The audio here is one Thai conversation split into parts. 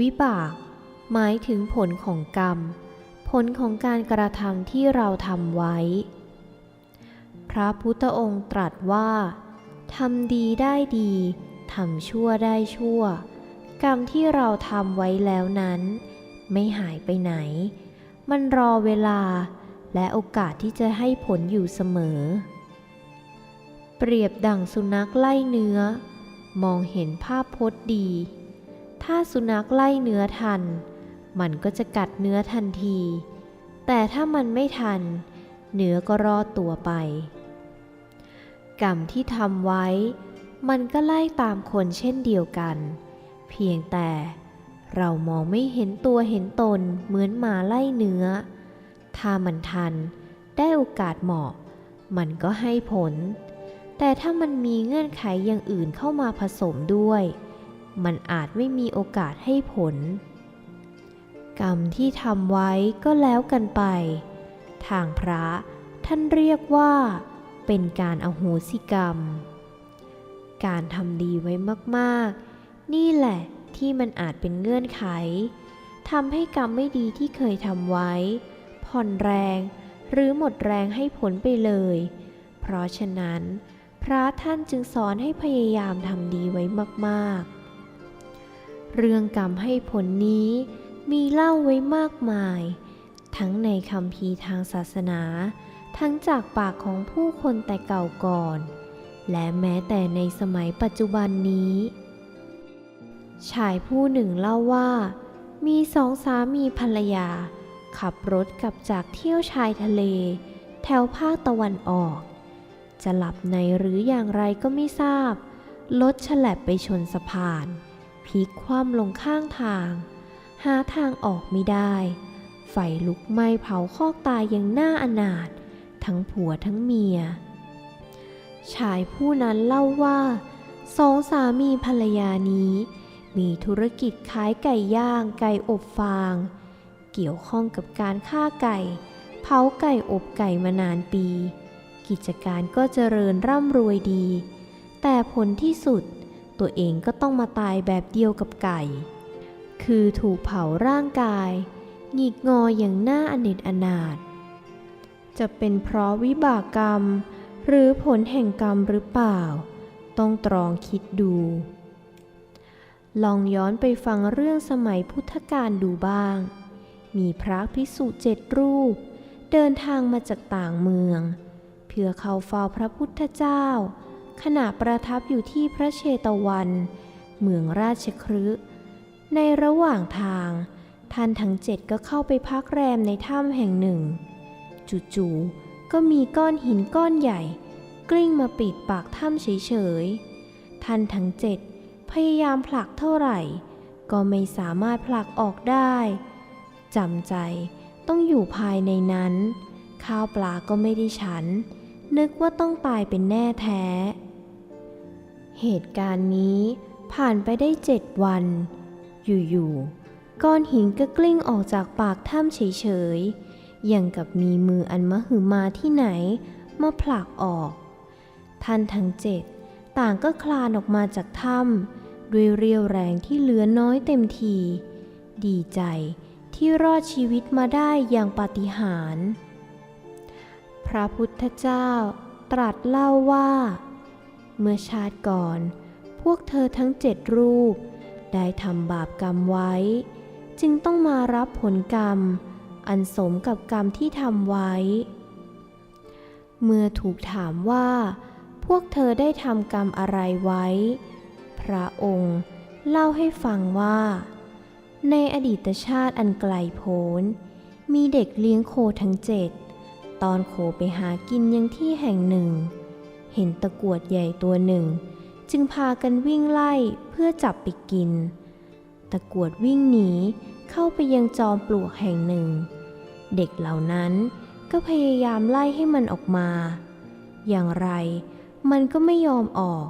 วิบาก หมายถึงผลของกรรม ผลของการกระทำที่เราทำไว้ พระพุทธองค์ตรัสว่าทำดีได้ดีทำชั่วได้ชั่ว กรรมที่เราทำไว้แล้วนั้น ไม่หายไปไหน มันรอเวลาและโอกาสที่จะให้ผลอยู่เสมอ เปรียบดั่งสุนัขไล่เนื้อ มองเห็นภาพพจน์ดี ถ้าสุนัขไล่เนื้อทัน มันก็จะกัดเนื้อทันที แต่ถ้ามันไม่ทัน เนื้อก็รอดตัวไป กรรมที่ทำไว้ มันก็ไล่ตามคนเช่นเดียวกัน เพียงแต่เรามองไม่เห็นตัวเห็นตนเหมือนหมาไล่เนื้อ ถ้ามันทัน ได้โอกาสเหมาะ มันก็ให้ผล แต่ถ้ามันมีเงื่อนไขอย่างอื่นเข้ามาผสมด้วย มันอาจไม่มีโอกาสให้ผล กรรมที่ทำไว้ก็แล้วกันไป ทางพระท่านเรียกว่า เป็นการอโหสิกรรม การทำดีไว้มากๆ นี่แหละที่มันอาจเป็นเงื่อนไขทำให้กรรมไม่ดีที่เคยทำไว้ ผ่อนแรง หรือหมดแรงให้ผลไปเลย เพราะฉะนั้น พระท่านจึงสอนให้พยายามทำดีไว้มาก ๆ เรื่องกรรมให้ผลนี้มีเล่าไว้มากมาย ทั้งในคำพีทางศาสนา ทั้งจากปากของผู้คนแต่เก่าก่อน และแม้แต่ในสมัยปัจจุบันนี้ ชายผู้หนึ่งเล่าว่า มีสองสามีภรรยา ขับรถกลับจากเที่ยวชายทะเล แถวภาคตะวันออก จะหลับในหรืออย่างไรก็ไม่ทราบรถฉลับไปชนสะพาน พลิกคว่ำลงข้างทาง หาทางออกไม่ได้ ไฟลุกไหม้เผาคอกตายอย่างน่าอนาถทั้งผัวทั้งเมีย ชายผู้นั้นเล่าว่าสองสามีภรรยานี้ มีธุรกิจขายไก่ย่างไก่อบฟาง เกี่ยวข้องกับการฆ่าไก่ เผาไก่อบไก่มานานปี กิจการก็เจริญร่ำรวยดี แต่ผลที่สุด ตัวเองก็ต้องมาตายแบบเดียวกับไก่ คือถูกเผาร่างกาย หงิกงออย่างน่าอเนจอนาถ จะเป็นเพราะวิบากกรรม หรือผลแห่งกรรมหรือเปล่า ต้องตรองคิดดู ลองย้อนไปฟังเรื่องสมัยพุทธกาลดูบ้าง มีพระภิกษุเจ็ดรูป เดินทางมาจากต่างเมือง เพื่อเข้าเฝ้าพระพุทธเจ้า ขณะประทับอยู่ที่พระเชตวัน เมืองราชครืในระหว่างทาง ท่านทั้งเจ็ดก็เข้าไปพักแรมในถ้ำแห่งหนึ่ง จู่ๆก็มีก้อนหินก้อนใหญ่ กลิ้งมาปิดปากถ้ำเฉยๆ ท่านทั้งเจ็ดพยายามผลักเท่าไหร่ ก็ไม่สามารถผลักออกได้จำใจต้องอยู่ภายในนั้น ข้าวปลาก็ไม่ได้ฉัน นึกว่าต้องตายเป็นแน่แท้ เหตุการณ์นี้ผ่านไปได้เจ็ดวัน อยู่ๆ ก้อนหินก็กลิ้งออกจากปากถ้ำเฉยๆ อย่างกับมีมืออันมหึมาที่ไหนมาผลักออก ท่านทั้งเจ็ดต่างก็คลานออกมาจากถ้ำด้วยเรียวแรงที่เหลือน้อยเต็มที ดีใจที่รอดชีวิตมาได้อย่างปาฏิหาริย์ พระพุทธเจ้าตรัสเล่าว่า เมื่อชาติก่อน พวกเธอทั้งเจ็ดรูป ได้ทำบาปกรรมไว้ จึงต้องมารับผลกรรม อันสมกับกรรมที่ทำไว้ เมื่อถูกถามว่า พวกเธอได้ทำกรรมอะไรไว้ พระองค์เล่าให้ฟังว่า ในอดีตชาติอันไกลโพ้น มีเด็กเลี้ยงโคทั้งเจ็ด ตอนโคไปหากินยังที่แห่งหนึ่ง เห็นตะกวดใหญ่ตัวหนึ่ง จึงพากันวิ่งไล่เพื่อจับไปกิน ตะกวดวิ่งหนีเข้าไปยังจอมปลวกแห่งหนึ่ง เด็กเหล่านั้นก็พยายามไล่ให้มันออกมา อย่างไรมันก็ไม่ยอมออก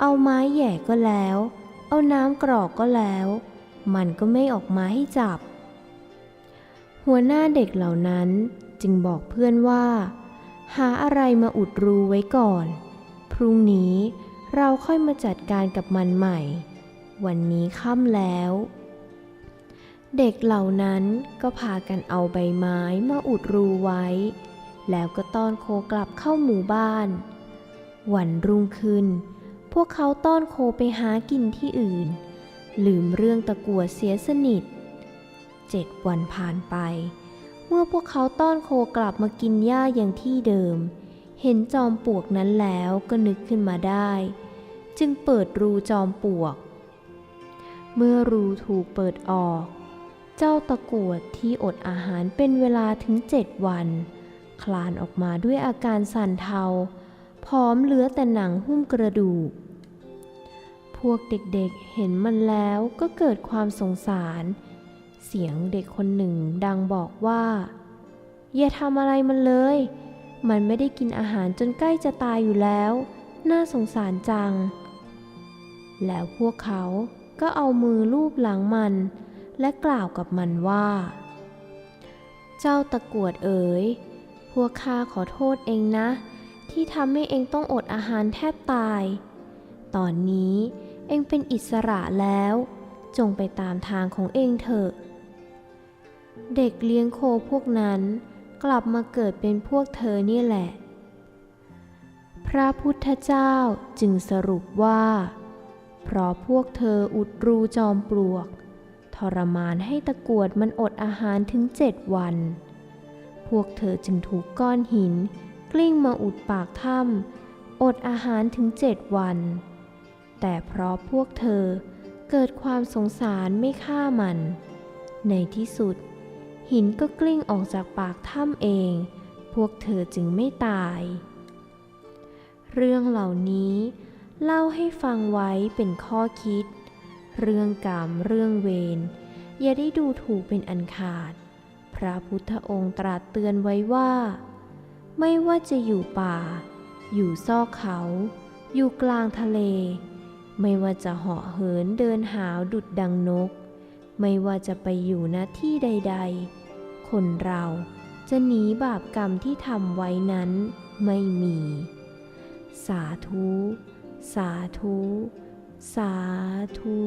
เอาไม้แหย่ก็แล้ว เอาน้ำกรอกก็แล้ว มันก็ไม่ออกมาให้จับ หัวหน้าเด็กเหล่านั้นจึงบอกเพื่อนว่า หาอะไรมาอุดรูไว้ก่อน พรุ่งนี้เราค่อยมาจัดการกับมันใหม่ วันนี้ค่ำแล้ว เด็กเหล่านั้นก็พากันเอาใบไม้มาอุดรูไว้ แล้วก็ต้อนโคกลับเข้าหมู่บ้าน วันรุ่งขึ้น พวกเขาต้อนโคไปหากินที่อื่น ลืมเรื่องตะกัวเสียสนิทเจ็ดวันผ่านไป เมื่อพวกเขาต้อนโคกลับมากินหญ้าอย่างที่เดิม เห็นจอมปลวกนั้นแล้วก็นึกขึ้นมาได้ จึงเปิดรูจอมปลวก เมื่อรูถูกเปิดออก เจ้าตะกวดที่อดอาหารเป็นเวลาถึงเจ็ดวัน คลานออกมาด้วยอาการสั่นเทาพร้อมเหลือแต่หนังหุ้มกระดูก พวกเด็กๆเห็นมันแล้วก็เกิดความสงสารเเสียงเด็กคนหนึ่งดังบอกว่า อย่าทำอะไรมันเลย มันไม่ได้กินอาหารจนใกล้จะตายอยู่แล้ว น่าสงสารจัง แล้วพวกเขาก็เอามือลูบหลังมัน และกล่าวกับมันว่า เจ้าตะกวดเอ๋ย พวกข้าขอโทษเองนะ ที่ทำให้เองต้องอดอาหารแทบตาย ตอนนี้เองเป็นอิสระแล้วจงไปตามทางของเองเถอะ เด็กเลี้ยงโคพวกนั้นกลับมาเกิดเป็นพวกเธอนี่แหละ พระพุทธเจ้าจึงสรุปว่า เพราะพวกเธออุดรูจอมปลวก ทรมานให้ตะกวดมันอดอาหารถึงเจ็ดวัน พวกเธอจึงถูกก้อนหิน กลิ้งมาอุดปากถ้ำอดอาหารถึงเจ็ดวัน แต่เพราะพวกเธอเกิดความสงสารไม่ฆ่ามัน ในที่สุด หินก็กลิ้งออกจากปากถ้ำเอง พวกเธอจึงไม่ตาย เรื่องเหล่านี้ เล่าให้ฟังไว้เป็นข้อคิด เรื่องกรรมเรื่องเวรอย่าได้ดูถูกเป็นอันขาด พระพุทธองค์ตรัสเตือนไว้ว่า ไม่ว่าจะอยู่ป่า อยู่ซอกเขา อยู่กลางทะเล ไม่ว่าจะเหาะเหินเดินหาวดุดดังนกไม่ว่าจะไปอยู่ณที่ใด ๆ คนเราจะหนีบาปกรรมที่ทำไว้นั้นไม่มี สาธุ สาธุ สาธุ